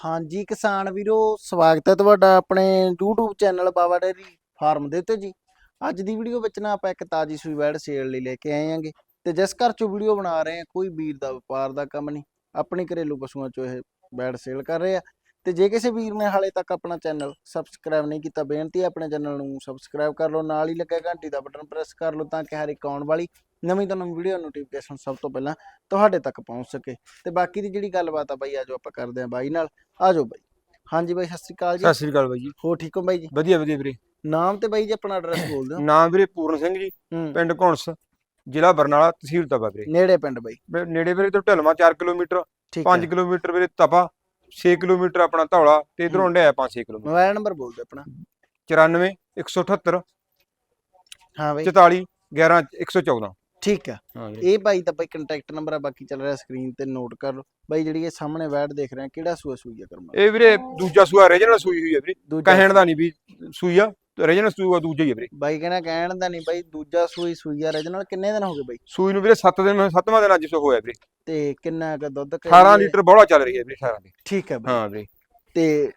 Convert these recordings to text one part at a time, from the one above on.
ਹਾਂਜੀ ਕਿਸਾਨ ਵੀਰੋ, ਸਵਾਗਤ ਹੈ ਤੁਹਾਡਾ ਆਪਣੇ YouTube channel Baba dairy farm ਦੇ ਉੱਤੇ ਜੀ। ਅੱਜ ਦੀ ਵੀਡੀਓ ਵਿੱਚ ਨਾ ਆਪਾਂ ਇੱਕ ਤਾਜੀ ਸੂਈ ਵੈੜ ਸੇਲ ਲਈ ਲੈ ਕੇ ਆਏ ਆਂਗੇ ਤੇ ਜਿਸ ਘਰ ਚੋਂ ਵੀਡੀਓ ਬਣਾ ਰਹੇ ਆ ਕੋਈ ਵੀਰ ਦਾ ਵਪਾਰ ਦਾ ਕੰਮ ਨਹੀਂ। ਆਪਣੀ ਘਰੇਲੂ ਪਸ਼ੂਆਂ ਚੋਂ ਇਹ ਵੈੜ ਸੇਲ ਕਰ ਰਹੇ ਆ ਤੇ ਜੇ ਕਿਸੇ ਵੀਰ ਨੇ ਹਾਲੇ ਤੱਕ ਆਪਣਾ ਚੈਨਲ ਸਬਸਕ੍ਰਾਈਬ ਨਹੀਂ ਕੀਤਾ ਬੇਨਤੀ ਹੈ ਆਪਣੇ ਚੈਨਲ ਨੂੰ ਸਬਸਕ੍ਰਾਈਬ ਕਰ ਲਓ ਨਾਲ ਹੀ ਲੱਗਾ ਘੰਟੀ ਦਾ ਬਟਨ ਪ੍ਰੈਸ ਕਰ ਲਓ ਤਾਂ ਕਿ ਹਰ ਇੱਕ ਆਉਣ ਵਾਲੀ ਨਵੀਂ ਤੋਂ ਨਵੀਂ ਵੀਡੀਓ ਨੋਟੀਫਿਕੇਸ਼ਨ ਸਭ ਤੋਂ ਪਹਿਲਾਂ ਤੁਹਾਡੇ ਤੱਕ ਪਹੁੰਚ ਸਕੇ। ਤੇ ਬਾਕੀ ਦੀ ਜਿਹੜੀ ਗੱਲਬਾਤ ਆ ਬਾਈ ਆਜੋ ਆਪਾਂ ਕਰਦੇ ਆਂ ਬਾਈ ਨਾਲ। ਆਜੋ ਬਾਈ। ਹਾਂਜੀ ਬਾਈ ਸਤਿ ਸ਼੍ਰੀ ਅਕਾਲ ਜੀ। ਸਤਿ ਸ੍ਰੀ ਅਕਾਲ ਬਾਈ ਜੀ। ਹੋ ਠੀਕ ਹੋ ਬਾਈ ਜੀ? ਵਧੀਆ ਵਧੀਆ ਵੀਰੇ। ਨਾਮ ਤੇ ਬਾਈ ਜੀ ਆਪਣਾ ਐਡਰੈਸ ਬੋਲ ਦਿਓ। ਨਾਮ ਵੀਰੇ ਪੂਰਨ ਸਿੰਘ ਜੀ ਹੂੰ। ਪਿੰਡ ਘੁਣਸ ਜ਼ਿਲ੍ਹਾ ਬਰਨਾਲਾ ਤਹਿਸੀਲ ਤਪਾ ਵੀਰੇ। ਨੇੜੇ ਪਿੰਡ ਬਾਈ। ਵੀਰੇ ਨੇੜੇ ਵੀਰੇ ਤੋਂ ਢਲਵਾ 4 ਕਿਲੋਮੀਟਰ ਠੀਕ 5 ਹੈ। ਕਿਲੋਮੀਟਰ ਵੀਰੇ ਤਪਾ 6 ਕਿਲੋਮੀਟਰ ਆਪਣਾ ਧੌਲਾ ਤੇ ਇਧਰੋਂ ਹੰਡਿਆ 5-6 ਕਿਲੋਮੀਟਰ। ਮੋਬਾਈਲ ਨੰਬਰ ਬੋਲ ਦਿਓ ਆਪਣਾ। 94 178 ਹਾਂ ਬਾਈ। 44 11 114 ਠੀਕ ਵੀਰੇ ਇਹ ਬਾਈ ਦਾ ਬਾਈ ਕੰਟੈਕਟ ਨੰਬਰ ਆ ਬਾਕੀ ਚੱਲ ਰਿਹਾ ਸਕਰੀਨ ਤੇ ਨੋਟ ਕਰ ਲਓ। ਬਾਈ ਜਿਹੜੀ ਇਹ ਸਾਹਮਣੇ ਵੈਟ ਦੇਖ ਰਹੇ ਆ ਕਿਹੜਾ ਸੂਆ ਸੂਈ ਆ ਕਰਮਾ? ਇਹ ਵੀਰੇ ਦੂਜਾ ਸੂਆ ਰੀਜਨਲ ਸੂਈ ਹੋਈ ਹੈ ਵੀਰੇ। ਕਹਿਣ ਦਾ ਨਹੀਂ ਵੀ ਸੂਈ ਆ ਰੀਜਨਲ ਸੂਆ ਦੂਜਾ ਹੀ ਹੈ ਵੀਰੇ। ਬਾਈ ਕਹਿੰਦਾ ਕਹਿਣ ਦਾ ਨਹੀਂ ਬਾਈ ਦੂਜਾ ਸੂਈ ਸੂਈ ਆ ਰਜਨਲ ਕਿੰਨੇ ਦਿਨ ਹੋ ਗਏ ਬਾਈ? ਸੂਈ ਨੂੰ ਵੀਰੇ 7 ਦਿਨ 7ਵਾਂ ਦਿਨ ਅੱਜ ਸੋ ਹੋਇਆ ਵੀਰੇ। ਤੇ ਕਿੰਨਾ ਕ ਦੁੱਧ 18 ਲੀਟਰ ਬੋਲਾ ਚੱਲ ਰਹੀ ਹੈ ਵੀਰੇ 18 ਦੀ। ਠੀਕ ਹੈ ਬਾਈ। ਹਾਂ ਵੀਰੇ। ਤੇ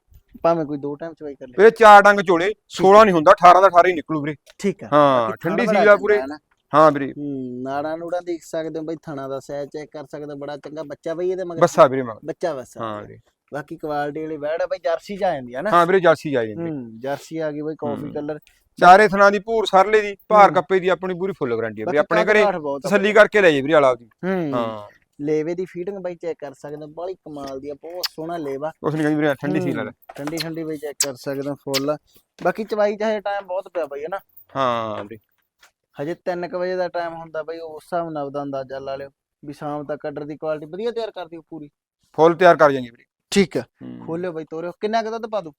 ਭਾਵੇਂ ਕੋਈ ਦੋ ਟਾਈਮ ਚਵਾਈ ਕਰ ਲੈ। ਵੀਰੇ ਚਾਰ ਡੰਗ ਚੋਲੇ 16 ਨਹੀਂ ਹੁੰਦਾ 18 ਦਾ 18 ਹੀ ਨਿਕਲੂ ਵੀਰੇ। ਠੀਕ ਹੈ। ਹਾਂ ਠੰਡੀ ਸੀਲ ਪੂਰੇ। ਹੈ ਵੀਰੇ। ਨਾੜਾਂ ਨੂੜਾਂ ਦੇਖ ਸਕਦੇ ਹੋ ਬਾਈ ਥਣਾ ਦਾ ਸਾਈਜ਼ ਚੈੱਕ ਕਰ ਸਕਦੇ ਬੜਾ ਚੰਗਾ ਬੱਚਾ ਬਈ ਇਹਦੇ ਮਗਰ। ਬੱਸਾ ਵੀਰੇ ਮਗਰ। ਬੱਚਾ ਬੱਸਾ। ਹਾਂ ਵੀਰੇ। ਬਾਕੀ ਕੁਆਲਿਟੀ ਵਾਲੀ ਵੈੜ ਆ ਬਾਈ ਜਰਸੀ ਚ ਆ ਜਾਂਦੀ ਹੈ ਨਾ। ਹਾਂ ਵੀਰੇ ਜਰਸੀ ਜਾ ਜਾਂਦੀ। ਹੂੰ ਜਰਸੀ ਆ ਗਈ ਬਾਈ ਕਾਫੀ। ਕਲਰ ਚਾਰੇ ਥਣਾ ਦੀ ਭੂਰ ਸਰਲੇ ਦੀ ਭਾਰ। ਕੱਪੇ ਦੀ ਆਪਣੀ ਪੂਰੀ ਫੁੱਲ ਗਾਰੰਟੀ ਹੈ ਆਪਣੇ ਘਰੇ ਤਸੱਲੀ ਕਰਕੇ ਲੈ ਜੇ ਵੀਰੇ ਆਲਾ ਦੀ ਹੂੰ। ਹਾਂ। ਲੇਵੇ ਦੀ ਫੀਡਿੰਗ ਬਾਈ ਚੈੱਕ ਕਰ ਸਕਦੇ ਹੋ ਬੜੀ ਕਮਾਲ ਦੀ ਆ ਬਹੁਤ ਸੋਹਣਾ ਲੇਵਾ। ਉਸ ਨੇ ਕਹਿੰਦੀ ਵੀਰੇ ਠੰਡੀ ਸੀ ਨਾਲ ਠੰਡੀ ਠੰਡੀ ਬਾਈ ਚੈੱਕ ਕਰ ਸਕਦੇ ਹੋ ਫੁੱਲ ਬਾਕੀ ਚਵਾਈ ਚਾਹੇ ਟਾਈਮ ਬਹੁਤ ਪਿਆ ਬਾਈ ਹੈ ਨਾ ਹਾਂ ਵੀਰੇ। ਹਜੇ 3:00 ਵਜੇ ਦਾ ਟਾਈਮ ਹੁੰਦਾ ਬਾਈ ਉਸ ਹਿਸਾਬ ਨਾਲ ਉਹਦਾ ਅੰਦਾਜ਼ਾ ਲਾ ਲਿਓ। ਵੀ ਸ਼ਾਮ ਤੱਕ ਆਰਡਰ ਦੀ ਕੁਆਲਿਟੀ ਵਧੀਆ ਤਿਆਰ ਕਰਦੀ ਪੂਰੀ। ਫੁੱਲ ਤਿਆਰ ਕਰ ਜਾਂਗੇ ਵੀਰੇ। ਠੀਕ ਹੈ ਹੂੰ। ਖੋਲਿਓ ਬਾਈ ਤੋਰਿਓ। ਕਿੰਨਾ ਕੁ ਦੁੱਧ ਪਾ ਦੂ?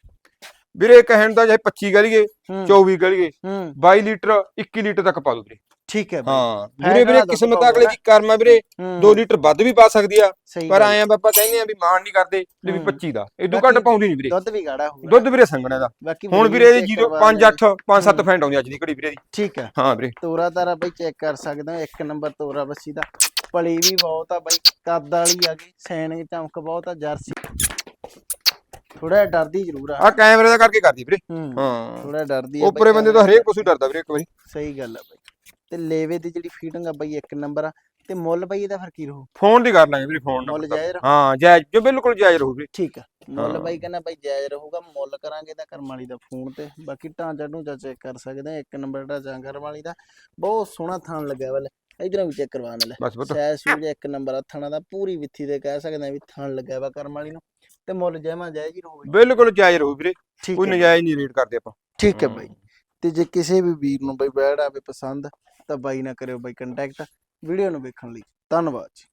ਵੀਰੇ ਕਹਿਣ ਦਾ ਜੇ 25 ਗਲੀਏ ਹੂੰ। 24 ਗਲੀਏ ਹੂੰ। 22 ਲੀਟਰ 21 ਲੀਟਰ ਤੱਕ ਪਾ ਦੋ ਵੀਰੇ। ਠੀਕ ਹੈ ਬਾਈ। ਹਾਂ। ਵੀਰੇ ਵੀਰੇ ਕਿਸਮਤ ਅਗਲੇ ਦੀ ਕਰਮ ਆ ਵੀਰੇ ਹੂੰ। 2 ਲੀਟਰ ਵੱਧ ਵੀ ਪਾ ਸਕਦੀ ਆ। ਸਹੀ ਪਰ ਗੱਲ। ਆਏ ਆ ਬਾਬਾ ਕਹਿੰਦੇ ਆ ਵੀ ਮਾਣ ਨਹੀਂ ਕਰਦੇ ਤੇ ਵੀ ਹੂੰ। 25 ਦਾ। ਇਦੋਂ ਬਾਕੀ ਘੱਟ ਪਾਉਂਦੀ ਨਹੀਂ ਵੀਰੇ। ਦੁੱਧ ਵੀ ਗਾੜਾ ਹੋਊਗਾ। ਦੁੱਧ ਵੀਰੇ ਸੰਗਣੇ ਦਾ। ਬਾਕੀ ਹੁਣ ਵੀਰੇ ਇਹਦੀ 0 ਕਰਵਾ 5 8 5 7 ਫੈਂਟ ਆਉਂਦੀ ਅੱਜ ਦੀ ਘੜੀ ਵੀਰੇ ਦੀ ਠੀਕ ਹੈ ਹਾਂ ਵੀਰੇ। ਤੋਰਾ ਤਾਰਾ ਬਾਈ ਚੈੱਕ ਕਰ ਸਕਦੇ ਹੋ। ਇੱਕ ਨੰਬਰ ਤੋਰਾ ਬੱਸੀ ਦਾ। ਪਲੀ ਵੀ ਬਹੁਤ ਆ ਬਾਈ। ਕੱਦ ਵਾਲੀ ਆ ਗਈ। ਸੈਨ ਦੀ ਚਮਕ ਬਹੁਤ ਆ। ਜਰਸੀ ਥੋੜਾ ਡਰਦੀ ਜ਼ਰੂਰ ਆ। ਆ ਕੈਮਰੇ ਦਾ ਕਰਕੇ ਕਰਦੀ ਵੀਰੇ। ਹੂੰ ਹਾਂ। ਥੋੜਾ ਡਰਦੀ ਆ ਉੱਪਰੇ ਬੰਦੇ ਤੋਂ ਹਰੇਕ ਕੁਛ ਹੀ ਡਰਦਾ ਵੀਰੇ ਇੱਕ ਵਾਰੀ। ਸਹੀ ਗੱਲ ਆ ਬਾਈ। ਤੇ ਲੇਵੇ ਦੀ ਜਿਹੜੀ ਫੀਡਿੰਗ ਆ ਬਾਈ ਇੱਕ ਨੰਬਰ ਆ। ਤੇ ਮੁੱਲ ਬਾਈ ਇਹਦਾ ਫਿਰ ਕੀ ਰਹੂ? ਫੋਨ ਦੀ ਕਰ ਲਾਂਗੇ ਵੀਰੇ ਫੋਨ ਮੁੱਲ ਨਾਲ ਜਾਇਜ਼ ਰਹੂ? ਹਾਂ ਜਾਇਜ਼ ਜੋ ਬਿਲਕੁਲ ਜਾਇਜ਼ ਰਹੂ ਵੀਰੇ। ਠੀਕ ਆ। ਮੁੱਲ ਹਾਂ। ਬਾਈ ਕਹਿੰਦਾ ਬਾਈ ਜਾਇਜ਼ ਰਹੂਗਾ ਮੁੱਲ ਕਰਾਂਗੇ ਤਾਂ ਕਰਮ ਵਾਲੀ ਦਾ ਫੋਨ ਤੇ। ਬਾਕੀ ਢਾਂਚਾ ਢੂੰਚਾ ਚੈੱਕ ਕਰ ਸਕਦੇ ਆ ਇੱਕ ਨੰਬਰ ਢਾਂਚਾ ਕਰਮ ਵਾਲੀ ਦਾ। ਬਹੁਤ ਸੋਹਣਾ ਥਾਨ ਲੱਗਿਆ ਵਾਲੇ ਇਧਰੋਂ ਵੀ ਚੈੱਕ ਕਰਵਾ ਲੈ। ਬਸ ਬਤ ਸੈਜ ਸੂਜ ਇੱਕ ਨੰਬਰ ਆ ਥਾਣਾ ਦਾ ਪੂਰੀ ਵਿੱਥੀ ਦੇ ਕਹਿ ਸਕਦੇ ਆ ਵੀ ਥਾਨ ਲੱਗਿਆ ਵਾ ਕਰਮ ਵਾਲੀ ਨੂੰ। ਤੇ ਮੁੱਲ ਜੈਮਾ ਜਾਇਜ਼ ਹੀ ਰਹੂਗਾ ਬਿਲਕੁਲ ਜਾਇਜ਼ ਰਹੂ ਵੀਰੇ ਠੀਕ ਕੋਈ ਹੈ ਨਜਾਇਜ਼ ਨਹੀਂ ਰੇਟ ਕਰਦੇ ਆਪਾਂ। ਠੀਕ ਹੈ ਬਾਈ। ਤੇ ਜੇ ਕਿਸੇ ਵੀ ਵੀਰ ਨੂੰ ਬਾਈ ਬੈੜ ਆਵੇ ਪਸੰਦ ਤਾਂ ਬਾਈ ਨਾਲ ਕਰਿਓ ਬਾਈ ਕੰਟੈਕਟ ਵੀਡੀਓ ਨੂੰ ਵੇਖਣ ਲਈ। ਧੰਨਵਾਦ ਜੀ।